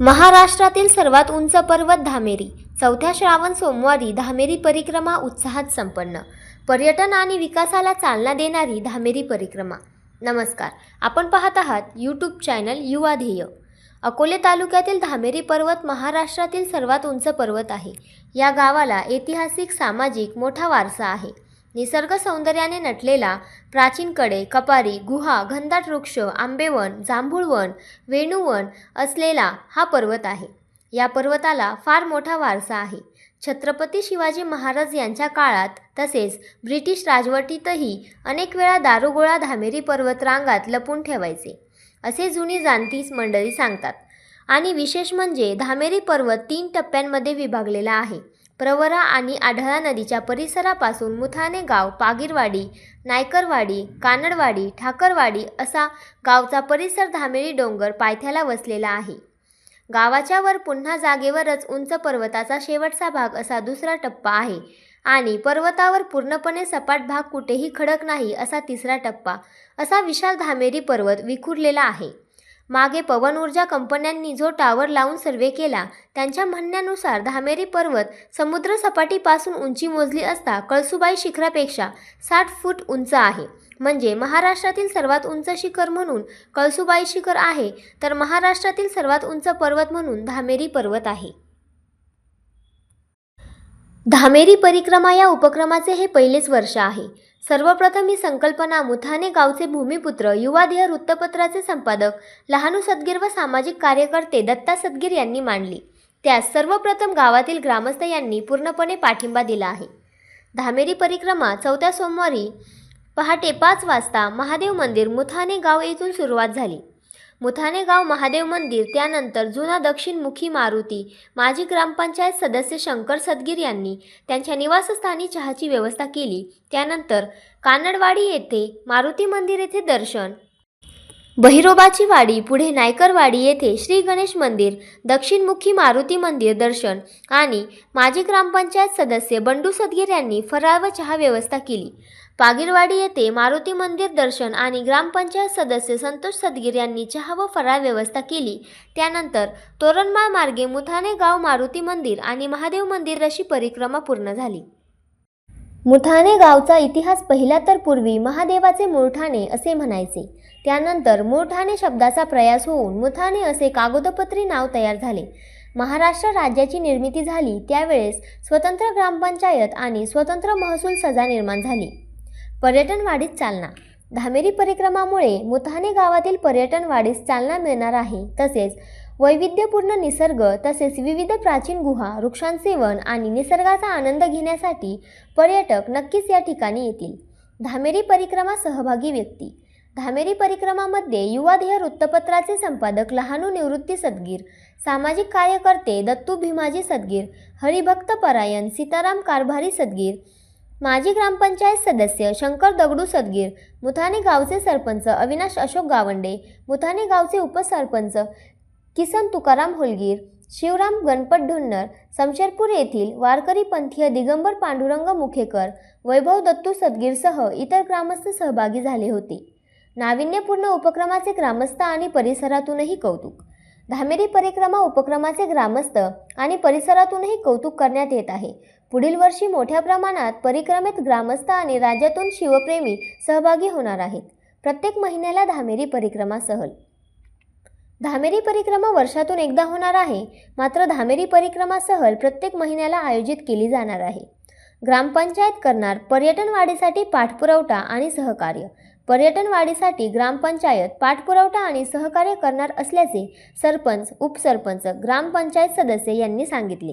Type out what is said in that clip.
महाराष्ट्रातील सर्वात उंच पर्वत धामेरी. चौथ्या श्रावण सोमवारी धामेरी परिक्रमा उत्साहात संपन्न. पर्यटन आणि विकासाला चालना देणारी धामेरी परिक्रमा. नमस्कार. आपण पाहत आहात यूट्यूब चॅनल युवा ध्येय. अकोले तालुक्यातील धामेरी पर्वत महाराष्ट्रातील सर्वात उंच पर्वत आहे. या गावाला ऐतिहासिक सामाजिक मोठा वारसा आहे. निसर्ग सौंदर्याने नटलेला प्राचीन कडे कपारी गुहा घनदाट वृक्ष आंबेवन जांभूळवन वेणुवन असलेला हा पर्वत आहे. या पर्वताला फार मोठा वारसा आहे. छत्रपती शिवाजी महाराज यांच्या काळात तसेच ब्रिटिश राजवटीतही अनेक वेळा दारुगोळा धामेरी पर्वत रांगात लपून ठेवायचे असे जुनी जाणती मंडळी सांगतात. आणि विशेष म्हणजे धामेरी पर्वत तीन टप्प्यांमध्ये विभागलेला आहे. प्रवरा आणि आढळा नदीच्या परिसरापासून मुथाने गाव पागीरवाडी नायकरवाडी कानडवाडी ठाकरवाडी असा गावचा परिसर धामेरी डोंगर पायथ्याला वसलेला आहे. गावाच्या वर पुन्हा जागेवरच उंच पर्वताचा शेवटचा भाग असा दुसरा टप्पा आहे आणि पर्वतावर पूर्णपणे सपाट भाग कुठेही खडक नाही असा तिसरा टप्पा असा विशाल धामेरी पर्वत विखुरलेला आहे. मागे पवन ऊर्जा कंपन्यांनी जो टावर लावून सर्वे केला त्यांच्या म्हणण्यानुसार धामेरी पर्वत समुद्र सपाटीपासून उंची मोजली असता कळसुबाई शिखरापेक्षा साठ फूट उंच आहे. म्हणजे महाराष्ट्रातील सर्वात उंच शिखर म्हणून कळसुबाई शिखर आहे तर महाराष्ट्रातील सर्वात उंच पर्वत म्हणून धामेरी पर्वत आहे. धामेरी परिक्रमा या उपक्रमाचे हे पहिलेच वर्ष आहे. सर्वप्रथम ही संकल्पना मुथाने गावचे भूमिपुत्र युवादेह वृत्तपत्राचे संपादक लहानू सदगीर व सामाजिक कार्यकर्ते दत्ता सदगीर यांनी मांडली. त्यास सर्वप्रथम गावातील ग्रामस्थ यांनी पूर्णपणे पाठिंबा दिला आहे. धामेरी परिक्रमा चौथ्या सोमवारी पहाटे पाच वाजता महादेव मंदिर मुथाने गाव येथून सुरुवात झाली. मुथाणे गाव महादेव मंदिर त्यानंतर जुना दक्षिणमुखी मारुती माजी ग्रामपंचायत सदस्य शंकर सदगीर यांनी त्यांच्या निवासस्थानी चहाची व्यवस्था केली. त्यानंतर कानडवाडी येथे मारुती मंदिर येथे दर्शन बहिरोबाची वाडी पुढे नायकरवाडी येथे श्री गणेश मंदिर दक्षिणमुखी मारुती मंदिर दर्शन आणि माजी ग्रामपंचायत सदस्य बंडू सदगीर यांनी फराळ व चहा व्यवस्था केली. पागीरवाडी येथे मारुती मंदिर दर्शन आणि ग्रामपंचायत सदस्य संतोष सदगीर यांनी चहा व फराळ व्यवस्था केली. त्यानंतर तोरणमाळ मार्गे मुथाने गाव मारुती मंदिर आणि महादेव मंदिर अशी परिक्रमा पूर्ण झाली. मुठाणे गावचा इतिहास पहिला तर पूर्वी महादेवाचे मूळठाणे असे म्हणायचे. त्यानंतर मूळठाणे शब्दाचा प्रयास होऊन मुठाणे असे कागदपत्री नाव तयार झाले. महाराष्ट्र राज्याची निर्मिती झाली त्यावेळेस स्वतंत्र ग्रामपंचायत आणि स्वतंत्र महसूल सजा निर्माण झाली. पर्यटन वाढीस चालना. धामेरी परिक्रमामुळे मुथाणे गावातील पर्यटन वाढीस चालना मिळणार आहे तसेच वैविध्यपूर्ण निसर्ग तसेच विविध प्राचीन गुहा वृक्षांचे वन आणि निसर्गाचा आनंद घेण्यासाठी पर्यटक नक्कीच या ठिकाणी येतील. धामेरी परिक्रमा सहभागी व्यक्ती. धामेरी परिक्रमामध्ये युवाध्येय वृत्तपत्राचे संपादक लहानू निवृत्ती सदगीर सामाजिक कार्यकर्ते दत्तू भीमाजी सदगीर हरिभक्त परायण सीताराम कारभारी सदगीर माजी ग्रामपंचायत सदस्य शंकर दगडू सदगीर मुथाने गावचे सरपंच अविनाश अशोक गावंडे मुथाने गावचे उपसरपंच किसन तुकाराम होलगीर शिवराम गणपत ढोन्नर समशेरपूर येथील वारकरी पंथीय दिगंबर पांडुरंग मुखेकर वैभव दत्तू सदगीरसह इतर ग्रामस्थ सहभागी झाले होते. नाविन्यपूर्ण उपक्रमाचे ग्रामस्थ आणि परिसरातूनही कौतुक. धामेरी परिक्रमा उपक्रमाचे ग्रामस्थ आणि परिसरातूनही कौतुक करण्यात येत आहे. पुढील वर्षी मोठ्या प्रमाणात परिक्रमेत ग्रामस्थ आणि राज्यातून शिवप्रेमी सहभागी होणार आहेत. प्रत्येक महिन्याला धामेरी परिक्रमा सहल. धामेरी परिक्रमा वर्षातून एकदा होणार आहे मात्र धामेरी परिक्रमा सहल प्रत्येक महिन्याला आयोजित केली जाणार आहे. ग्रामपंचायत करणार पर्यटन वाढीसाठी पाठपुरवठा आणि सहकार्य. पर्यटन वाढीसाठी ग्रामपंचायत पाठपुरवठा आणि सहकार्य करणार असल्याचे सरपंच उपसरपंच ग्रामपंचायत सदस्य यांनी सांगितले.